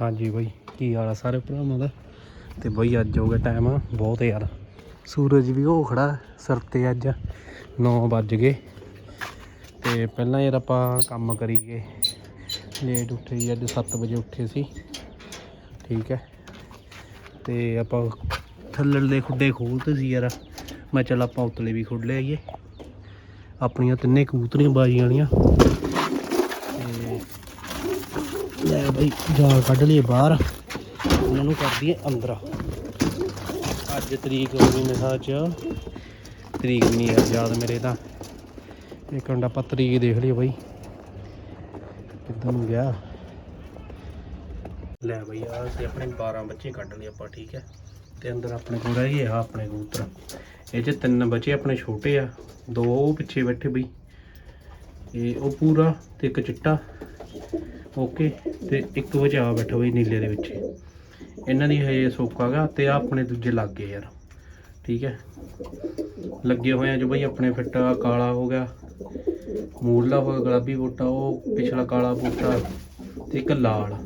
ਹਾਂਜੀ ਬਾਈ, ਕੀ ਹਾਲ ਆ ਸਾਰੇ ਭਰਾਵਾਂ ਦਾ? ਤੇ ਬਾਈ, ਅੱਜ ਹੋ ਗਿਆ ਟਾਈਮ ਆ, ਬਹੁਤ ਯਾਰ। ਸੂਰਜ ਵੀ ਉਹ ਖੜਾ ਸਿਰ ਤੇ ਅੱਜ 9 ਵੱਜ ਗਏ। ਤੇ ਪਹਿਲਾਂ ਯਾਰ ਆਪਾਂ ਕੰਮ ਕਰੀਏ। ਲੇਟ ਉੱਠੇ ਸੀ, ਅੱਜ 7 ਵਜੇ ਉੱਠੇ ਸੀ। ਠੀਕ ਹੈ। ਤੇ ਆਪਾਂ ਥੱਲੜਲੇ ਖੁੱਡੇ ਖੋਲਤੇ ਸੀ ਯਾਰ। ਮੈਂ ਚੱਲ ਆਪਾਂ ਉਤਲੇ ਵੀ ਖੁੱਡ ਲਿਆਈਏ। ਆਪਣੀਆਂ ਤਿੰਨੇ ਕਬੂਤਰੀਆਂ ਬਾਜ਼ੀਆਂ ਵਾਲੀਆਂ। ਤੇ ਲੈ ਬਈ, ਜਾਲ ਕੱਢ ਲਈਏ ਬਾਹਰ। ਉਹਨਾਂ ਨੂੰ ਕਰ ਦਈਏ ਅੰਦਰ। ਅੱਜ ਤਰੀਕ ਹੋ ਗਈ ਮੇਰਾ ਚ। ਤਰੀਕ ਨਹੀਂ ਯਾਰ, ਯਾਦ ਮੇਰੇ ਤਾਂ। ਇੱਕ ਮਿੰਟ ਆਪਾਂ ਤਰੀਕ ਦੇਖ ਲਈਏ ਬਈ। ਕਿੱਦਾਂ ਨੂੰ ਗਿਆ? ਲੈ ਬਈ ਆ ਤੇ ਆਪਣੇ 12 ਬੱਚੇ ਕੱਢ ਲਏ ਆਪਾਂ, ਠੀਕ ਹੈ। ਤੇ ਅੰਦਰ ਆਪਣੇ ਕੋਲ ਰਹਿ ਗਏ ਆ ਆਪਣੇ ਕਬੂਤਰ। ਇਹ ਚ ਤਿੰਨ ਬੱਚੇ ਆਪਣੇ ਛੋਟੇ ਆ। ਦੋ ਉਹ ਪਿੱਛੇ ਬੈਠੇ ਬਈ। ਇਹ ਉਹ ਪੂਰਾ ਤੇ ਇੱਕ ਚਿੱਟਾ। ਓਕੇ ਤੇ ਇੱਕ ਬਚਾ ਬੈਠਾ ਬਈ ਨੀਲੇ ਦੇ ਵਿੱਚ। ਇਹਨਾਂ ਦੀ ਹਜੇ ਸੋਕਾਗਾ ਤੇ ਆ ਆਪਣੇ ਦੂਜੇ ਲੱਗ ਗਏ ਯਾਰ। ਠੀਕ ਹੈ? ਲੱਗੇ ਹੋਏ ਆ ਜੋ ਬਈ ਆਪਣੇ ਫਿੱਟ ਕਾਲਾ ਹੋ ਗਿਆ। ਮੂਰਲਾ ਹੋ ਗਿਆ, ਗੁਲਾਬੀ ਬੂਟਾ, ਉਹ ਪਿਛਲਾ ਕਾਲਾ ਬੂਟਾ ਤੇ ਇੱਕ ਲਾਲ।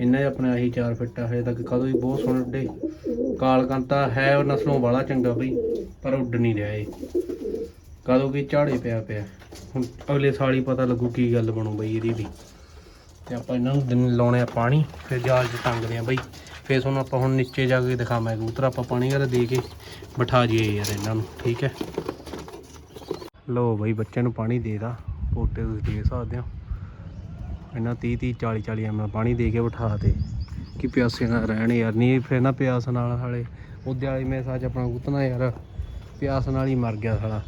ਇਹਨਾਂ ਦੇ ਆਪਣੇ ਆਹੀ ਚਾਰ ਫਿੱਟਾ ਹਜੇ ਤੱਕ ਕਦੋਂ ਹੀ ਬਹੁਤ ਸੋਹਣੇ ਉੱਡੇ ਕਾਲਕੰਤਾ ਹੈ ਉਹ ਨਸਲੋਂ ਵਾਲਾ ਚੰਗਾ ਬਈ, ਪਰ ਉੱਡ ਨਹੀਂ ਰਿਹਾ ਇਹ। ਕਦੋਂ ਕੀ ਝਾੜੇ ਪਿਆ ਪਿਆ। ਹੁਣ ਅਗਲੇ ਸਾਲ ਹੀ ਪਤਾ ਲੱਗੂ ਕੀ ਗੱਲ ਬਣੂ ਬਈ ਇਹਦੀ ਵੀ। ਤੇ ਆਪਾਂ ਇਹਨਾਂ ਨੂੰ ਦਿਨ ਲਾਉਣੇ ਆ ਪਾਣੀ, ਫਿਰ ਜਾਲ 'ਚ ਟੰਗਦੇ ਆ ਬਈ। ਫਿਰ ਤੁਹਾਨੂੰ ਆਪਾਂ ਹੁਣ ਨੀਚੇ ਜਾ ਕੇ ਦਿਖਾਵਾਂਗੇ ਕਬੂਤਰ, ਆਪਾਂ ਪਾਣੀ ਘਰ ਦੇ ਕੇ ਬਿਠਾ ਜੀਏ ਯਾਰ ਇਹਨਾਂ ਨੂੰ, ਠੀਕ ਹੈ। ਲੋ ਬਈ ਬੱਚਿਆਂ ਨੂੰ ਪਾਣੀ ਦੇਦਾ ਪੋਟੇ ਤੁਸੀਂ ਦੇ ਸਕਦੇ ਹੋ। ਇਹਨਾਂ 30 30 40 40 ਐਮ ਪਾਣੀ ਦੇ ਕੇ ਬਿਠਾ ਦੇ ਕਿ ਪਿਆਸੇ ਨਾਲ ਰਹਿਣ ਯਾਰ, ਨਹੀਂ ਫਿਰ ਨਾ ਪਿਆਸ ਨਾਲ ਹਾਲੇ ਉਹਦੇ ਵਾਲੀ ਮੈਂ ਸੱਚ ਆਪਣਾ ਕੁੱਤਨਾ ਯਾਰ, ਪਿਆਸ ਨਾਲ ਹੀ ਮਰ ਗਿਆ ਸਾਲਾ।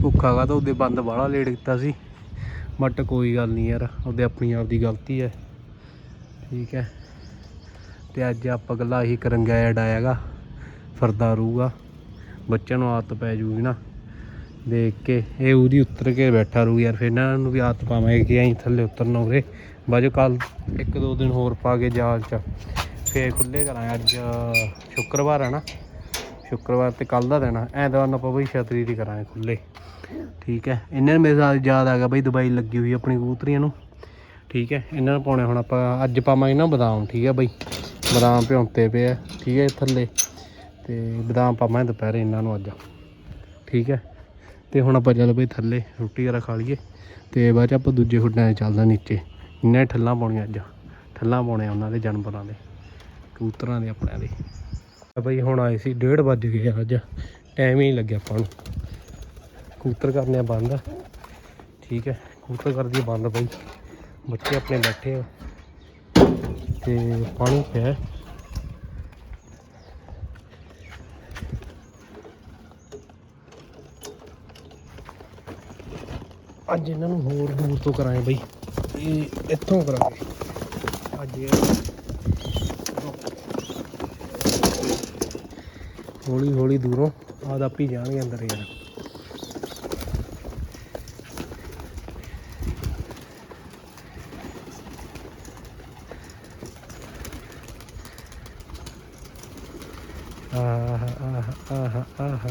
ਭੁੱਖਾ ਗਾ ਤਾਂ ਉਹਦੇ ਬੰਦ ਬਾਹਲਾ ਲੇਟ ਕੀਤਾ ਸੀ। ਬਟ ਕੋਈ ਗੱਲ ਨਹੀਂ ਯਾਰ, ਉਹਦੇ ਆਪਣੀ ਆਪ ਦੀ ਗਲਤੀ ਹੈ। ਠੀਕ ਹੈ। ਤੇ ਅੱਜ ਆਪਾਂ ਗੱਲਾਂ ਇਹੀ ਕਰੰਗਾ ਡਾਇਆਗਾ ਫਰਦਾ ਰਹੂਗਾ। ਬੱਚਿਆਂ ਨੂੰ ਆਦਤ ਪੈ ਜੂਗੀ ਨਾ। ਦੇਖ ਕੇ ਇਹ ਉਹਦੀ ਉੱਤਰ ਕੇ ਬੈਠਾ ਰਹੂ ਯਾਰ, ਫਿਰ ਇਹਨਾਂ ਨੂੰ ਵੀ ਆਦਤ ਪਾਵਾਂਗੇ ਕਿ ਐਂ ਥੱਲੇ ਉਤਰਨਾ ਉਰੇ। ਬਾਜੋ ਕੱਲ ਇੱਕ ਦੋ ਦਿਨ ਹੋਰ ਪਾ ਕੇ ਜਾਲ 'ਚ ਫੇਰ ਖੁੱਲੇ ਕਰਾਂਗੇ ਅੱਜ ਸ਼ੁੱਕਰਵਾਰ ਹੈ ਨਾ। ਸ਼ੁੱਕਰਵਾਰ ਤੇ ਕੱਲ ਦਾ ਦੇਣਾ ਐਤਵਾਰ ਨੂੰ ਆਪਾਂ ਬਈ ਛਤਰੀ ਦੀ ਕਰਾਂਗੇ ਖੁੱਲੇ ਠੀਕ ਹੈ। ਇਹਨਾਂ ਨੂੰ ਮੇਰੇ ਨਾਲ ਯਾਦ ਆ ਗਿਆ ਬਈ ਦਵਾਈ ਲੱਗੀ ਹੋਈ ਆਪਣੀ ਕਬੂਤਰੀਆਂ ਨੂੰ। ਠੀਕ ਹੈ, ਇਹਨਾਂ ਨੂੰ ਪਾਉਣੇ ਹੁਣ ਆਪਾਂ ਅੱਜ ਪਾਵਾਂਗੇ ਨਾ ਬਦਾਮ, ਠੀਕ ਹੈ ਬਈ। ਬਦਾਮ ਭਿਉਂਤੇ ਪਏ ਆ, ਠੀਕ ਹੈ ਥੱਲੇ। ਤੇ ਬਦਾਮ ਪਾਵਾਂਗੇ ਦੁਪਹਿਰੇ ਇਹਨਾਂ ਨੂੰ ਅੱਜ। ਠੀਕ ਹੈ, ਤੇ ਹੁਣ ਆਪਾਂ ਚੱਲ ਬਈ ਥੱਲੇ ਰੋਟੀ ਵਗੈਰਾ ਖਾ ਲਈਏ। ਤੇ ਬਾਅਦ ਚ ਆਪਾਂ ਦੂਜੇ ਹੁੱਡਾਂ 'ਤੇ ਚੱਲਦਾ ਨੀਚੇ। ਇਹਨਾਂ ਠੱਲਾਂ ਪਾਉਣੀਆਂ ਅੱਜ। ਠੱਲਾਂ ਪਾਉਣੇ ਆ ਉਹਨਾਂ ਦੇ, ਜਾਨਵਰਾਂ ਦੇ, ਕਬੂਤਰਾਂ ਦੇ, ਆਪਣਿਆਂ ਦੇ। ਬਈ ਹੁਣ ਆਏ ਸੀ 1:30 ਵੱਜ ਗਏ ਅੱਜ। ਟਾਈਮ ਹੀ ਨਹੀਂ ਲੱਗਿਆ ਆਪਾਂ ਨੂੰ। ਕਬੂਤਰ ਕਰਨੇ ਆ ਬੰਦ। ਠੀਕ ਹੈ, ਕਬੂਤਰ ਕਰਦੀ ਬੰਦ ਬਈ ਬੱਚੇ ਆਪਣੇ ਬੈਠੇ ਆ। ਤੇ ਪਾਣੀ ਪਿਆ। ਅੱਜ ਇਹਨਾਂ ਨੂੰ ਹੋਰ ਦੂਰ ਤੋਂ ਕਰਾਏ ਬਈ। ਇਹ ਇੱਥੋਂ ਕਰਾਂਗੇ। ਅੱਜ ਹੌਲੀ ਹੌਲੀ ਦੂਰੋਂ ਆਦ ਆਪੀ ਜਾਣਗੇ ਅੰਦਰ ਯਾਰ ਆਹ ਆਹ ਆਹ।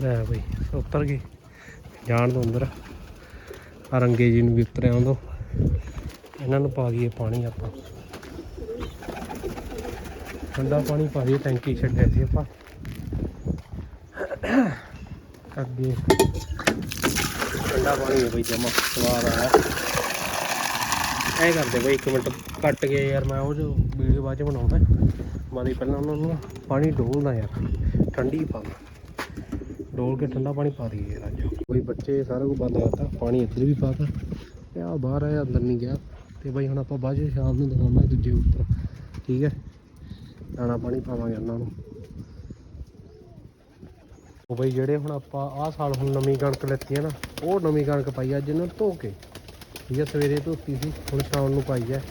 ਲੈ ਬਈ, ਉੱਤਰ ਗਏ ਜਾਣ ਤੋਂ ਅੰਦਰ। ਆ ਰੰਗੇ ਜੀ ਨੂੰ ਵੀ ਉਤਰਿਆ ਆਉਣ ਇਹਨਾਂ ਨੂੰ ਪਾ ਦਈਏ ਪਾਣੀ ਆਪਾਂ। ਠੰਡਾ ਪਾਣੀ ਪਾ ਦਈਏ, ਟੈਂਕੀ ਛੱਡਿਆ ਸੀ ਆਪਾਂ। ਅੱਗੇ। ਠੰਡਾ ਪਾਣੀ ਹੈ ਬਈ ਜਮਾ, ਸਵਾਦ ਆਇਆ। ਐ ਕਰਦੇ ਬਈ 1 ਮਿੰਟ ਕੱਟ ਕੇ ਯਾਰ ਮੈਂ ਉਹ ਜੋ ਵੀਡੀਓ ਬਾਅਦ ਚ ਬਣਾਉਂਦਾ। ਮਾਰੀ ਪਹਿਲਾਂ ਉਹਨਾਂ ਨੂੰ ਨਾ ਪਾਣੀ ਡੋਲਦਾ ਯਾਰ, ਠੰਡੀ ਪਾਉਂਦਾ ਡੋਲ ਕੇ ਠੰਡਾ ਪਾਣੀ ਪਾ ਦਈਏ ਯਾਰ ਅੱਜ। ਕੋਈ ਬੱਚੇ ਸਾਰਾ ਕੁਝ ਬੰਦ ਕਰਤਾ, ਪਾਣੀ ਇੱਧਰ ਵੀ ਪਾਤਾ ਤੇ। ਆ ਬਾਹਰ ਆਇਆ, ਅੰਦਰ ਨਹੀਂ ਗਿਆ। ਤੇ ਬਈ ਹੁਣ ਆਪਾਂ ਬਾਅਦ ਚ ਸ਼ਾਮ ਨੂੰ ਦਿਖਾਵਾਂਗੇ ਦੂਜੇ ਉੱਪਰ। ਠੀਕ ਹੈ? ਦਾਣਾ ਪਾਣੀ ਪਾਵਾਂਗੇ ਉਹਨਾਂ ਨੂੰ। ਉਹ ਬਈ ਜਿਹੜੇ ਹੁਣ ਆਪਾਂ ਆਹ ਸਾਲ ਹੁਣ ਨਵੀਂ ਕਣਕ ਲੈਤੀ ਹੈ ਨਾ, ਉਹ ਨਵੀਂ ਕਣਕ ਪਾਈ ਅੱਜ ਇਹਨਾਂ ਧੋ ਕੇ। ਠੀਕ ਹੈ ਸਵੇਰੇ ਧੋਤੀ ਸੀ, ਹੁਣ ਸ਼ਾਮ ਨੂੰ ਪਾਈ ਹੈ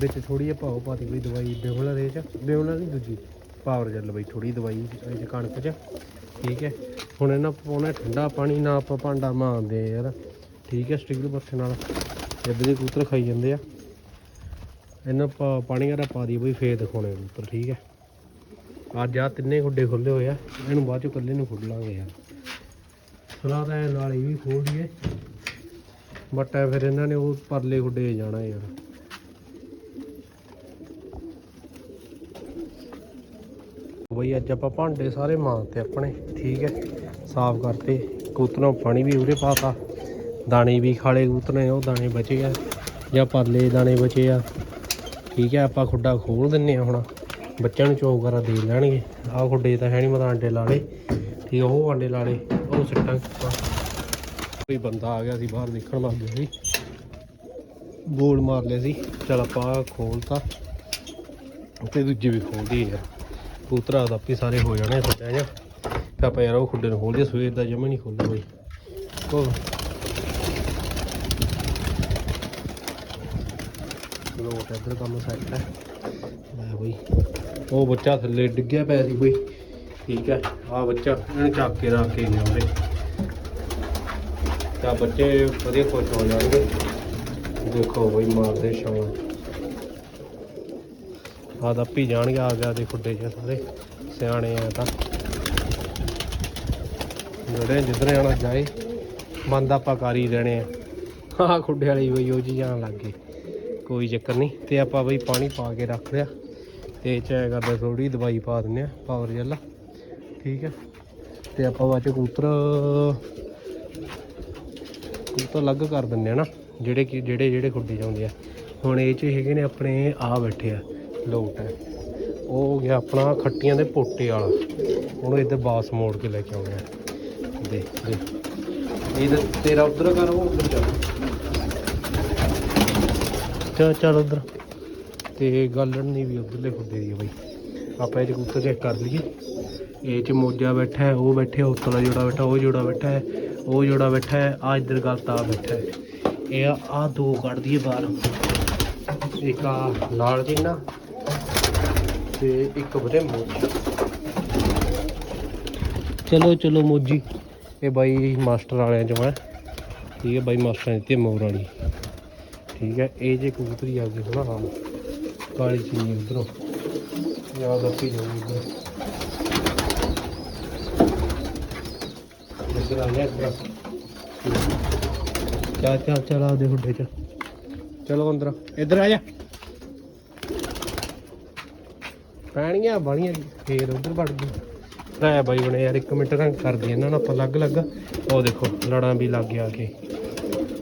ਵਿੱਚ ਥੋੜੀ ਜਿਹੀ ਪਾਓ ਪਾਤੀ ਹੋਈ ਦਵਾਈ ਬਿਮਲਾ ਦੇ ਚ ਬਿਮਲਾ ਦੀ ਦੂਜੀ, ਪਾਵਰ ਜੈਲ ਬਈ ਥੋੜੀ ਦਵਾਈ ਇਹ 'ਚ ਕਣਕ ਚ, ਠੀਕ ਹੈ। ਹੁਣ ਇਹਨਾਂ ਪਾਉਣਾ ਠੰਡਾ ਪਾਣੀ, ਨਾ ਆਪਾਂ ਭਾਂਡਾ ਮਾਂਦੇ ਯਾਰ, ਠੀਕ ਹੈ ਸਟੀਲ ਬੱਠੇ ਨਾਲ, ਇੱਧਰ ਦੇ ਕਬੂਤਰ ਖਾਈ ਜਾਂਦੇ ਆ। ਇਹਨਾਂ ਪਾ, ਪਾਣੀ ਵਾਲਾ ਪਾ ਦੀ ਬਈ ਫੇਰ ਦਿਖਾਉਣੇ ਕਬੂਤਰ, ਠੀਕ ਹੈ। ਅੱਜ ਆ ਤਿੰਨੇ ਗੁੱਡੇ ਖੁੱਲੇ ਹੋਏ ਆ, ਇਹਨੂੰ ਬਾਅਦ ਚੋਂ ਇਕੱਲੇ ਨੂੰ ਖੁੱਲ ਲਾਂਗੇ ਯਾਰ। ਸਲਾਹ ਤਾਂ ਇਹ ਨਾਲ ਇਹ ਵੀ ਖੋਲ ਦਈਏ ਬਟ ਐ ਫਿਰ ਇਹਨਾਂ ਨੇ ਉਹ ਪਰਲੇ ਉੱਡੇ ਜਾਣਾ ਯਾਰ। ਬਈ ਅੱਜ ਆਪਾਂ ਭਾਂਡੇ ਸਾਰੇ ਮਾਰਤੇ ਆਪਣੇ, ਠੀਕ ਹੈ? ਸਾਫ਼ ਕਰਤੇ ਕੂਤਨੋਂ ਪਾਣੀ ਵੀ ਉਰੇ ਪਾਤਾ। ਦਾਣੇ ਵੀ ਖਾਲੇ ਕੂਤਨੇ ਉਹ ਦਾਣੇ ਬਚੇ ਆ। ਜਾਂ ਪਰਲੇ ਦਾਣੇ ਬਚੇ ਆ। ਠੀਕ ਹੈ, ਆਪਾਂ ਖੁੱਡਾ ਖੋਲ ਦਿੰਨੇ ਆ ਹੁਣ। ਬੱਚਿਆਂ ਨੂੰ ਚੋਗ ਕਰਾ ਦੇ ਲੈਣਗੇ। ਆਹ ਖੁੱਡੇ ਤਾਂ ਹੈ ਨਹੀਂ ਮਤਾਂ ਅੰਡੇ ਲਾਲੇ ਠੀਕ ਉਹ ਅੰਡੇ ਲਾਲੇ ਉਹ ਸਿੱਟਾਂ। ਕੋਈ ਬੰਦਾ ਆ ਗਿਆ ਸੀ ਬਾਹਰ ਦੇਖਣ ਲੱਗ ਗਿਆ ਸੀ ਬੋਲ ਮਾਰ ਲਿਆ ਸੀ। ਚਲ ਆਪਾਂ ਆਹ ਖੋਲਤਾ ਤੇ ਦੂਜੇ ਵੀ ਖੋਲਦੀ ਯਾਰ। ਕਬੂਤਰਾ ਦਾ ਆਪੇ ਸਾਰੇ ਹੋ ਜਾਣੇ ਸੱਚਾ ਜਾਂ ਤੇ ਆਪਾਂ ਯਾਰ ਉਹ ਖੁੱਡੇ ਨੂੰ ਖੋਲਦੇ ਸਵੇਰ ਦਾ ਜਮਾ ਨਹੀਂ ਖੋਲਦਾ ਬਈ ਕੋ ਲੋਟ ਇੱਧਰ ਕੰਮ ਸੈੱਟ ਹੈ। ਲੈ ਬਈ। ਉਹ ਬੱਚਾ ਥੱਲੇ ਡਿੱਗਿਆ ਪਿਆ ਸੀ ਬਈ। ਠੀਕ ਹੈ। ਆਹ ਬੱਚਾ ਇਹਨੂੰ ਚੱਕ ਕੇ ਰੱਖ ਕੇ ਗਿਆ ਉਹਦੇ। ਤਾਂ ਬੱਚੇ ਵਧੀਆ ਖੁਸ਼ ਹੋ ਜਾਣਗੇ। ਦੇਖੋ ਬਈ ਮਾਰਦੇ ਸ਼ੌਂਕ। ਆ ਤਾਂ ਪੀ ਜਾਣਗੇ, ਆ ਗਿਆ ਦੇ ਖੁੱਡੇ ਚ ਸਾਰੇ। ਸਿਆਣੇ ਆ ਤਾਂ। ਜਿਹੜੇ ਜਿੱਧਰ ਜਾਣਾ ਜਾਏ, ਬੰਦ ਆਪਾਂ ਕਰ ਹੀ ਦੇਣੇ ਆ। ਆਹ ਖੁੱਡੇ ਵਾਲੀ ਬਈ ਉਹ ਜੀ ਜਾਣ ਲੱਗ ਗਏ ਕੋਈ ਚੱਕਰ ਨਹੀਂ। ਤੇ ਆਪਾਂ ਬਈ ਪਾਣੀ ਪਾ ਕੇ ਰੱਖ ਲਿਆ। ਤੇ ਇਹ ਚ ਐ ਕਰਦਾ ਥੋੜੀ ਦਵਾਈ ਪਾ ਦਿੰਨੇ ਆ ਪਾਵਰ ਜੈਲ ਠੀਕ ਹੈ ਤੇ ਆਪਾਂ ਬਾਅਦ ਚ ਕਬੂਤਰ ਕਬੂਤਰ ਅਲੱਗ ਕਰ ਦਿੰਦੇ ਆ ਨਾ, ਜਿਹੜੇ ਕਿ ਜਿਹੜੇ ਜਿਹੜੇ ਖੁੱਡੇ ਜਾਂਦੇ ਆ। ਹੁਣ ਇਹ ਚ ਹੈਗੇ ਨੇ ਆਪਣੇ ਆ ਬੈਠੇ ਆ ਲੋਟ ਹੈ ਉਹ ਹੋ ਗਿਆ ਆਪਣਾ ਖੱਟੀਆਂ ਦੇ ਪੋਟੇ ਵਾਲਾ। ਉਹਨੂੰ ਇੱਧਰ ਬਾਸ ਮੋੜ ਕੇ ਲੈ ਕੇ ਆਉਂਦੇ ਆ। ਦੇ ਦੇ ਇਹ ਤੇਰਾ ਉਧਰ ਕਰ, ਉਹ ਉਧਰ ਚੱਲ। ਚੱਲ ਚੱਲ ਉਧਰ। ਤੇ ਗੱਲਣ ਨਹੀਂ ਵੀ ਉਧਰਲੇ ਖੁੱਡੇ ਦੀ ਬਈ। ਆਪਾਂ ਇਹ ਚ ਕਬੂਤਰ ਚੈੱਕ ਕਰ ਲਈਏ। ਇਹ ਚ ਮੋਜਾ ਬੈਠਾ ਹੈ, ਉਹ ਬੈਠੇ ਉਤਲਾ ਜੋੜਾ ਬੈਠਾ, ਉਹ ਜੋੜਾ ਬੈਠਾ ਹੈ। ਉਹ ਜੋੜਾ ਬੈਠਾ ਹੈ ਆ ਇੱਧਰ ਗਲਤ ਆ ਬੈਠਾ ਹੈ। ਇਹ ਆ, ਆਹ ਦੋ ਕੱਢ ਦਈਏ ਬਾਹਰ। ਇੱਕ ਆ ਲਾਲ ਚੀਨਾ ਤੇ ਇੱਕ ਵੀਰੇ ਮੋਜੀ। ਚਲੋ ਚਲੋ ਮੋਜੀ। ਇਹ ਬਾਈ ਮਾਸਟਰ ਵਾਲਿਆਂ ਚੋਂ ਹੈ। ਠੀਕ ਹੈ ਬਾਈ, ਮਾਸਟਰ ਨੇ ਦਿੱਤੀ ਮੋਰ ਵਾਲੀ। ਠੀਕ ਹੈ, ਇਹ ਜੇ ਕਬੂਤਰੀ ਆ ਗਈ, ਹਨਾ, ਹਾਂ। ਕਾਲੀ ਚੀਨੀ ਉਧਰੋਂ। ਯਾਦ ਆਪੀ ਜਾਊ ਉਧਰ ਇੱਧਰ ਆ ਗਿਆ ਚੱਲ ਚੱਲ ਚੱਲ ਆ ਹੁੱਡੇ ਚ। ਚਲੋ ਅੰਦਰ। ਇੱਧਰ ਆ ਜਾ। ਪੈਣੀਆਂ ਬਾਣੀਆਂ ਫੇਰ ਉਧਰ ਵੜ ਗਈ ਲੈ ਬਾਈ ਬਣੇ ਯਾਰ 1 ਮਿੰਟ ਰੰਗ ਕਰਦੀ ਇਹਨਾਂ ਨੂੰ ਆਪਾਂ ਅਲੱਗ ਅਲੱਗ। ਉਹ ਦੇਖੋ, ਲੜਾਂ ਵੀ ਲੱਗ ਗਿਆ ਕੇ।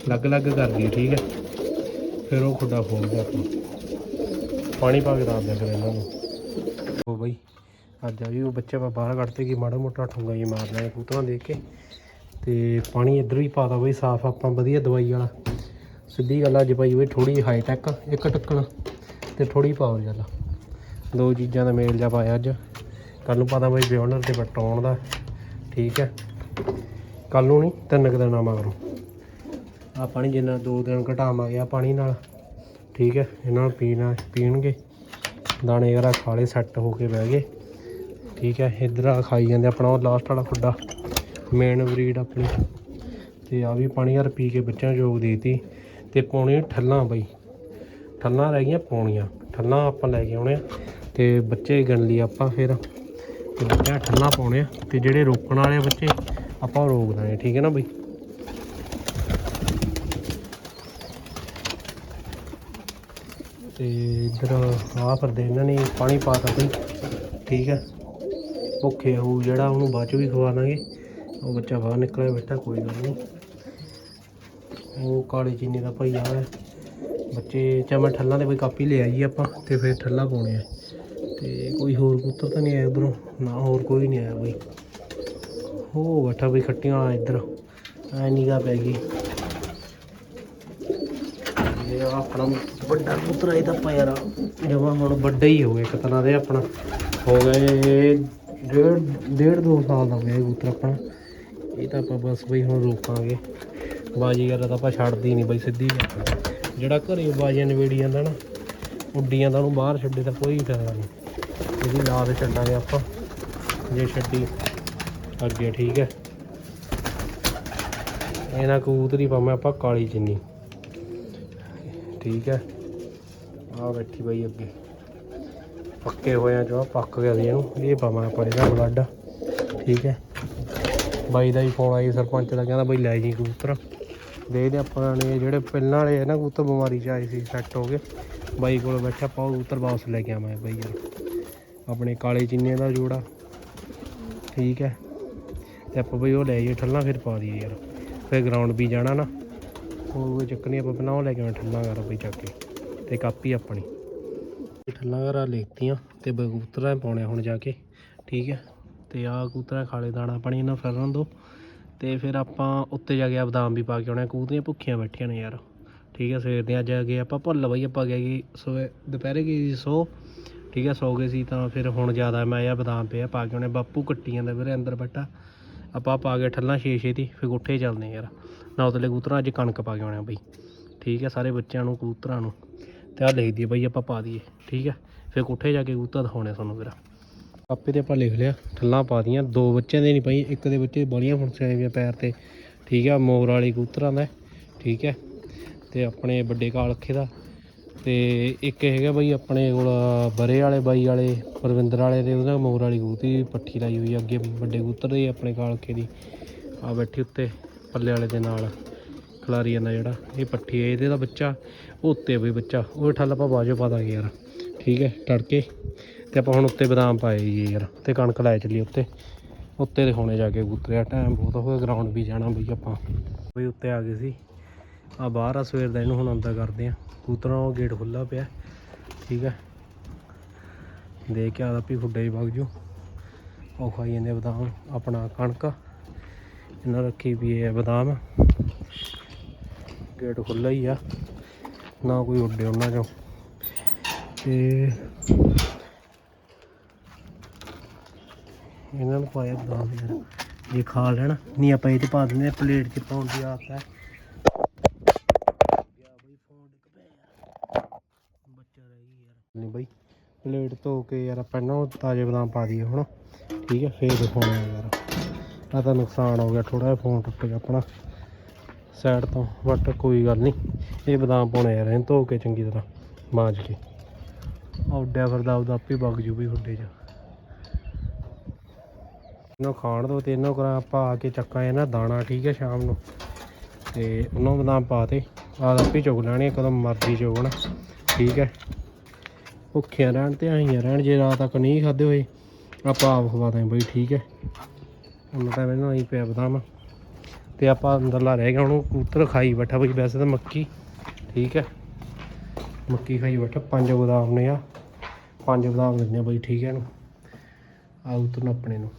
ਅਲੱਗ ਅਲੱਗ ਕਰ ਕਰਦੀ ਠੀਕ ਹੈ? ਫਿਰ ਉਹ ਖੁੱਡਾ ਖੋਲ ਖੋਲਦੇ ਆਪਾਂ। ਪਾਣੀ ਪਾ ਕੇ ਰੱਖ ਦਿਆ ਕਰ ਇਹਨਾਂ ਨੂੰ। ਉਹ ਬਾਈ, ਅੱਜ ਆ ਵੀ ਉਹ ਬੱਚੇ ਆਪਾਂ ਬਾਹਰ ਕੱਢਤੇ ਕਿ ਮਾੜਾ ਮੋਟਾ ਠੁੰਗਾ ਜੀ ਮਾਰ ਲੈਣੇ ਕਬੂਤਰਾਂ ਦੇਖ ਕੇ। ਤੇ ਪਾਣੀ ਇੱਧਰ ਵੀ ਪਾਤਾ ਬਈ, ਸਾਫ਼ ਆਪਾਂ, ਵਧੀਆ ਦਵਾਈ ਵਾਲਾ। ਸਿੱਧੀ ਗੱਲ ਅੱਜ ਭਾਈ ਬਈ ਥੋੜੀ ਹਾਈ ਟੈਕ ਇੱਕ ਟੱਕਣ, ਤੇ ਥੋੜੀ ਪਾਵਰ ਚੱਲ। ਦੋ ਚੀਜ਼ਾਂ ਦਾ ਮੇਲ ਜਾ ਪਾਇਆ ਅੱਜ। ਕੱਲ ਨੂੰ ਪਤਾ ਬਈ ਬਿਓਨਰ ਤੇ ਬਟਾਉਣ ਦਾ। ਠੀਕ ਹੈ। ਕੱਲ ਨੂੰ ਨਹੀਂ ਤਿੰਨ ਕੁ ਦਿਨਾਂ ਮਗਰੋਂ ਆ ਪਾਣੀ ਜਿੰਨਾ ਦੋ ਦਿਨ ਘਟਾਵਾਂਗੇ ਆ ਪਾਣੀ ਨਾਲ। ਠੀਕ ਹੈ। ਇਹਨਾਂ ਨੂੰ ਪੀਣਾ, ਪੀਣਗੇ। ਦਾਣੇ ਵਗੈਰਾ ਲਏ ਸੈੱਟ ਹੋ ਕੇ ਬਹਿ ਗਏ। ਠੀਕ ਹੈ। ਇੱਧਰ ਆ ਖਾਈ ਜਾਂਦੇ ਆਪਣਾ, ਉਹ ਲਾਸਟ ਵਾਲਾ ਖੁੱਡਾ। ਮੇਨ ਬਰੀਡ ਆਪਣੀ। ਤੇ ਆ ਵੀ ਪਾਣੀ ਯਾਰ ਪੀ ਕੇ ਬੱਚਿਆਂ ਨੂੰ ਜੋਗ ਦੇਤੀ। ਤੇ ਪਾਉਣੀ ਠੱਲਾਂ ਬਈ। ਠੱਲਾਂ ਰਹਿ ਗਈਆਂ ਪਾਉਣੀਆਂ ਠੱਲਾਂ ਆਪਾਂ ਲੈ ਕੇ ਆਉਣੇ ਆ। ਤੇ ਬੱਚੇ ਗਿਣ ਲਈ ਆਪਾਂ ਫਿਰ। ਤੇ ਬੱਚਿਆਂ ਠੱਲਾਂ ਪਾਉਣੇ ਆ ਤੇ ਜਿਹੜੇ ਰੋਕਣ ਵਾਲੇ ਬੱਚੇ, ਆਪਾਂ ਰੋਕ ਦਾਂਗੇ। ਠੀਕ ਹੈ ਨਾ ਬਈ? ਤੇ ਇੱਧਰ ਆਹ ਫਿਰਦੇ ਇਹਨਾਂ ਨੇ, ਪਾਣੀ ਪਾਤਾ ਬਈ। ਠੀਕ ਹੈ। ਭੁੱਖੇ ਹੋਊ ਜਿਹੜਾ, ਉਹਨੂੰ ਬਾਅਦ ਚ ਵੀ ਖਵਾ ਦਾਂਗੇ। ਉਹ ਬੱਚਾ ਬਾਹਰ ਨਿਕਲਿਆ, ਬੈਠਾ, ਕੋਈ ਗੱਲ ਨਹੀਂ। ਉਹ ਕਾਲੇ ਚੀਨੀ ਦਾ ਭਾਈ ਆ ਬੱਚੇ ਚਾ ਮੈਂ ਠੱਲਾਂ ਦੇ ਕੋਈ ਕਾਪੀ ਲੈ ਆਈ ਆਪਾਂ, ਤੇ ਫਿਰ ਠੱਲਾਂ ਪਾਉਣੇ ਆ। ਤੇ ਕੋਈ ਹੋਰ ਕਬੂਤਰ ਤਾਂ ਨਹੀਂ ਆਇਆ ਉਧਰੋਂ? ਨਾ, ਹੋਰ ਕੋਈ ਨਹੀਂ ਆਇਆ ਬਈ। ਉਹ ਬੈਠਾ ਬਈ, ਖੱਟੀਆਂ ਵਾਲਾ ਇੱਧਰ। ਐ ਨਿਗਾ ਪੈ ਗਈ। ਇਹ ਆਪਣਾ ਵੱਡਾ ਕਬੂਤਰ ਇਹ ਤਾਂ ਆਪਾਂ ਯਾਰ ਜਮਾ ਹੁਣ ਵੱਡਾ ਹੀ ਹੋ ਗਿਆ, ਇੱਕ ਤਰ੍ਹਾਂ ਦੇ ਆਪਣਾ। ਹੋ ਗਏ ਡੇਢ ਡੇਢ ਦੋ ਸਾਲ ਦਾ ਹੋ ਗਿਆ ਇਹ ਕਬੂਤਰ ਆਪਣਾ। ਇਹ ਤਾਂ ਆਪਾਂ ਬਸ ਬਈ ਹੁਣ ਰੋਕਾਂਗੇ। ਬਾਜੀ ਵਗੈਰਾ ਤਾਂ ਆਪਾਂ ਛੱਡਦੀ ਨਹੀਂ ਬਈ ਸਿੱਧੀ ਜਿਹੜਾ ਘਰੇ ਬਾਜੀਆਂ ਨਵੇੜੀ ਜਾਂਦਾ ਨਾ, ਉੱਡੀਆਂ ਦਾ ਉਹਨੂੰ ਬਾਹਰ ਛੱਡੇ ਤਾਂ ਕੋਈ ਫਾਇਦਾ ਨਹੀਂ ਇਹਦੀ ਲਾ ਤੇ ਛੱਡਾਂਗੇ ਆਪਾਂ, ਜੇ ਛੱਡੀ, ਅੱਗੇ ਠੀਕ ਹੈ। ਇਹਨਾਂ ਕਬੂਤਰੀ ਪਾਵਾਂ ਆਪਾਂ ਕਾਲੀ ਚਿੰਨੀ। ਠੀਕ ਹੈ। ਆ ਬੈਠੀ ਬਈ ਅੱਗੇ। ਪੱਕੇ ਹੋਇਆ ਜੋ ਪੱਕ ਗਿਆ ਸੀ ਇਹਨੂੰ। ਇਹ ਪਾਵਾਂ ਆਪਾਂ ਇਹਦਾ ਬਲੱਡ ਠੀਕ ਹੈ। ਬਾਈ ਦਾ ਹੀ ਫੋਨ ਆਈ ਸਰਪੰਚ ਦਾ, ਕਹਿੰਦਾ ਬਈ ਲੈ ਜੀ ਕਬੂਤਰ। ਦੇਖਦੇ ਆਪਾਂ ਨੇ ਜਿਹੜੇ ਪਹਿਲਾਂ ਵਾਲੇ ਆ ਨਾ ਕਬੂਤਰ ਬਿਮਾਰੀ ਚ ਆਏ ਸੀ ਸੈੱਟ ਹੋ ਗਏ। ਬਾਈ ਕੋਲ ਬੈਠਾ, ਆਪਾਂ ਉਹ ਕਬੂਤਰ ਵਾਪਸ ਲੈ ਕੇ ਆਵਾਂ ਬਾਈ ਯਾਰ। ਆਪਣੇ ਕਾਲੇ ਚੀਨੇ ਦਾ ਜੋੜਾ। ਠੀਕ ਹੈ। ਤੇ ਆਪਾਂ ਬਈ ਉਹ ਲੈ ਜਾਈਏ, ਠੱਲਾਂ ਫਿਰ ਪਾ ਦਈਏ ਯਾਰ। ਫਿਰ ਗਰਾਊਂਡ ਵੀ ਜਾਣਾ ਨਾ। ਉਹ ਚੱਕਰ ਨਹੀਂ, ਆਪਾਂ ਪਹਿਲਾਂ ਉਹ ਲੈ ਕੇ ਆਉਣਾ, ਠੱਲਾਂ ਕਰ ਬਈ ਚੱਕ ਕੇ। ਤੇ ਕਾਪੀ ਆਪਣੀ। ਇਹ ਠੱਲਾਂ ਘਰਾਂ ਲਿਖਤੀਆਂ ਤੇ ਕਬੂਤਰਾਂ 'ਚ ਪਾਉਣੇ ਹੁਣ ਜਾ ਕੇ। ਠੀਕ ਹੈ। ਤੇ ਆ ਕਬੂਤਰਾਂ ਖਾਲੇ ਦਾਣਾ ਪਾਣੀ ਇਹਨਾਂ ਫਿਰਨ ਦੋ। ਤੇ ਫਿਰ ਆਪਾਂ ਉੱਤੇ ਜਾ ਕੇ ਆ ਬਦਾਮ ਵੀ ਪਾ ਕੇ ਆਉਣੇ। ਕੂਤਰੀਆਂ ਭੁੱਖੀਆਂ ਬੈਠੀਆਂ ਨੇ ਯਾਰ। ਠੀਕ ਹੈ, ਸਵੇਰ ਦੇ ਅੱਜ ਆ ਗਏ ਆਪਾਂ। ਭੁੱਲ ਬਈ, ਆਪਾਂ ਗਏ ਕਿ ਸਵੇ ਦੁਪਹਿਰੇ ਗਏ ਸੀ ਸੋ। ਠੀਕ ਹੈ, ਸੌ ਗਏ ਸੀ ਤਾਂ ਫਿਰ ਹੁਣ ਜ਼ਿਆਦਾ ਮੈਂ ਆ ਬਦਾਮ ਪਿਆ, ਪਾ ਕੇ ਆਉਣੇ। ਬਾਪੂ ਕੱਟੀ ਜਾਂਦਾ ਵੀਰੇ ਅੰਦਰ ਬੈਠਾ। ਆਪਾਂ ਪਾ ਕੇ ਠੱਲਾਂ ਛੇ ਛੇ ਦੀ, ਫਿਰ ਉੱਠੇ ਚੱਲਦੇ ਯਾਰ। ਨਾ ਉਤਲੇ ਕਬੂਤਰਾਂ ਅੱਜ ਕਣਕ ਪਾ ਕੇ ਆਉਣਾ ਬਈ। ਠੀਕ ਹੈ, ਸਾਰੇ ਬੱਚਿਆਂ ਨੂੰ, ਕਬੂਤਰਾਂ ਨੂੰ। ਤੇ ਆ ਲਿਖ ਦਈਏ ਬਈ, ਆਪਾਂ ਪਾ ਦਈਏ। ਠੀਕ ਹੈ, ਫਿਰ ਕੋਠੇ ਜਾ ਕੇ ਕਬੂਤਰ ਦਿਖਾਉਣੇ ਤੁਹਾਨੂੰ ਫਿਰ। ਆਪੇ ਤੇ ਆਪਾਂ ਲਿਖ ਲਿਆ, ਠੱਲਾਂ ਪਾ ਦੀਆਂ ਦੋ ਬੱਚਿਆਂ ਦੇ ਨਹੀਂ ਪਈ ਇੱਕ ਦੇ ਬੱਚੇ ਬੜੀਆਂ ਫੁੰਸੀਆਂ ਵੀ ਪੈਰ ਤੇ, ਠੀਕ ਹੈ ਮੋਰ ਵਾਲੀ ਕਬੂਤਰਾਂ ਦਾ, ਠੀਕ ਹੈ ਤੇ ਆਪਣੇ ਵੱਡੇ ਕਾਲਖੇ ਦਾ, ਤੇ ਇੱਕ ਹੈਗਾ ਬਈ ਆਪਣੇ ਕੋਲ ਬਰੇ ਵਾਲੇ, ਬਾਈ ਵਾਲੇ, ਪਰਵਿੰਦਰ ਵਾਲੇ ਦੇ ਉਹਦਾ ਮੋਰ ਵਾਲੀ ਕਬੂਤਰੀ ਪੱਠੀ ਲਾਈ ਹੋਈ ਅੱਗੇ ਵੱਡੇ ਕਬੂਤਰ ਦੇ ਆਪਣੇ ਕਾਲਖੇ ਦੀ, ਆ ਬੈਠੀ ਉੱਤੇ, ਪੱਲੇ ਵਾਲੇ ਦੇ ਨਾਲ, ਖਿਲਾਰੀ ਜਾਂਦਾ ਜਿਹੜਾ, ਇਹ ਪੱਠੀ ਹੈ ਇਹਦੇ ਦਾ ਬੱਚਾ, ਉਹ ਉੱਤੇ ਵੀ ਬੱਚਾ, ਉਹ ਠੱਲ ਆਪਾਂ ਬਾਜੋ ਪਾ ਦਾਂਗੇ ਯਾਰ, ਠੀਕ ਹੈ ਤੜਕੇ ਤੇ ਆਪਾਂ ਹੁਣ ਉੱਤੇ ਬਦਾਮ ਪਾਏ ਜੀ ਯਾਰ, ਤੇ ਕਣਕ ਲੈ ਚੱਲੀ ਉੱਤੇ। ਉੱਤੇ ਦੇ ਹੋਣੇ ਜਾ ਕੇ ਕਬੂਤਰਿਆ ਟਾਈਮ ਬਹੁਤ ਹੋ ਗਿਆ ਗਰਾਊਂਡ ਵੀ ਜਾਣਾ ਬਈ ਆਪਾਂ। ਬਈ ਉੱਤੇ ਆ ਗਏ ਸੀ। ਆ ਬਾਹਰ ਆ, ਸਵੇਰ ਦਾ ਇਹਨੂੰ ਹੁਣ ਅੰਦਰ ਕਰਦੇ ਆ। ਕਬੂਤਰਾਂ ਉਹ ਗੇਟ ਖੁੱਲਾ ਪਿਆ, ਠੀਕ ਹੈ ਦੇਖ ਕੇ ਆਦਾ ਵੀ ਖੁੱਡੇ ਹੀ ਵਗ ਜੂ। ਉਹ ਖਾਈ ਜਾਂਦੇ ਬਦਾਮ, ਆਪਣਾ ਕਣਕ। ਇਹਨਾਂ ਰੱਖੀ ਵੀ ਹੈ ਬਦਾਮ। ਗੇਟ ਖੁੱਲਾ ਹੀ ਆ। ਨਾ ਕੋਈ ਉੱਡੇ ਉਹਨਾਂ ਚੋਂ। ਤੇ ਇਹਨਾਂ ਨੂੰ ਪਾਇਆ ਬਦਾਮ ਯਾਰ ਜੇ ਖਾ ਲੈਣ ਨਹੀਂ ਆਪਾਂ ਇਹ ਤੇ ਪਾ ਦਿੰਦੇ ਪਲੇਟ 'ਚ ਪਾਉਣ ਦੀ ਆਦਤ ਹੈ। ਬਈ ਨਹੀਂ ਬਈ, ਪਲੇਟ ਧੋ ਕੇ ਯਾਰ ਆਪਾਂ ਨਾ ਤਾਜ਼ੇ ਬਦਾਮ ਪਾ ਦਈਏ ਹੁਣ। ਠੀਕ ਹੈ, ਫੇਰ ਦਿਖਾਉਣਾ ਯਾਰ। ਆ ਤਾਂ ਨੁਕਸਾਨ ਹੋ ਗਿਆ ਥੋੜਾ ਜਿਹਾ ਫੋਨ ਟੁੱਟ ਗਿਆ ਆਪਣਾ। ਸਾਈਡ ਤੋਂ ਬਟ ਕੋਈ ਗੱਲ ਨਹੀਂ। ਇਹ ਬਦਾਮ ਪਾਉਣੇ ਯਾਰ, ਇਹਨੂੰ ਧੋ ਕੇ ਚੰਗੀ ਤਰ੍ਹਾਂ। ਮਾਂਜ ਕੇ। ਆ ਉੱਡਿਆ ਫਿਰਦਾ ਉਹਦਾ ਆਪੇ ਵਗ ਜੂ ਵੀ ਹੁੱਡੇ 'ਚ। ਇਹਨੂੰ ਖਾਣ ਦੋ ਤੇ ਇਹਨੂੰ ਕਰਾਂ ਆਪਾਂ ਆ ਕੇ ਚੱਕਾਂ ਇਹਨਾਂ ਦਾਣਾ, ਠੀਕ ਹੈ, ਸ਼ਾਮ ਨੂੰ। ਤੇ ਉਹਨੂੰ ਬਦਾਮ ਪਾ ਤੇ। ਆ ਆਪੇ ਚੁਗ ਲੈਣੇ ਕਦਮ ਮਰਜ਼ੀ ਚੁਗਣ, ਠੀਕ ਹੈ। ਭੁੱਖਿਆਂ ਰਹਿਣ ਤੇ ਆਈਆਂ ਰਹਿਣ, ਜੇ ਰਾਤ ਤੱਕ ਨਹੀਂ ਖਾਦੇ ਹੋਏ, ਆਪਾਂ ਆਪ ਖਵਾ ਦਾਂਗੇ ਬਈ, ਠੀਕ ਹੈ। ਉਹਨਾਂ ਤਾਂ ਮੈਨੂੰ ਆਈ ਪਿਆ ਬਦਾਮ। ਤੇ ਆਪਾਂ ਅੰਦਰਲਾ ਰਹਿ ਗਿਆ, ਉਹਨੂੰ ਕਬੂਤਰ ਖਾਈ ਬੈਠਾ ਬਈ, ਵੈਸੇ ਤਾਂ ਮੱਕੀ, ਠੀਕ ਹੈ। ਮੱਕੀ ਖਾਈ ਬੈਠਾ, ਪੰਜ ਬਦਾਮ ਨੇ ਆ। ਪੰਜ ਬਦਾਮ ਦਿੰਦੇ ਆ ਬਈ, ਠੀਕ ਹੈ ਇਹਨੂੰ। ਆ ਉਤਰ ਨੂੰ ਆਪਣੇ ਨੂੰ।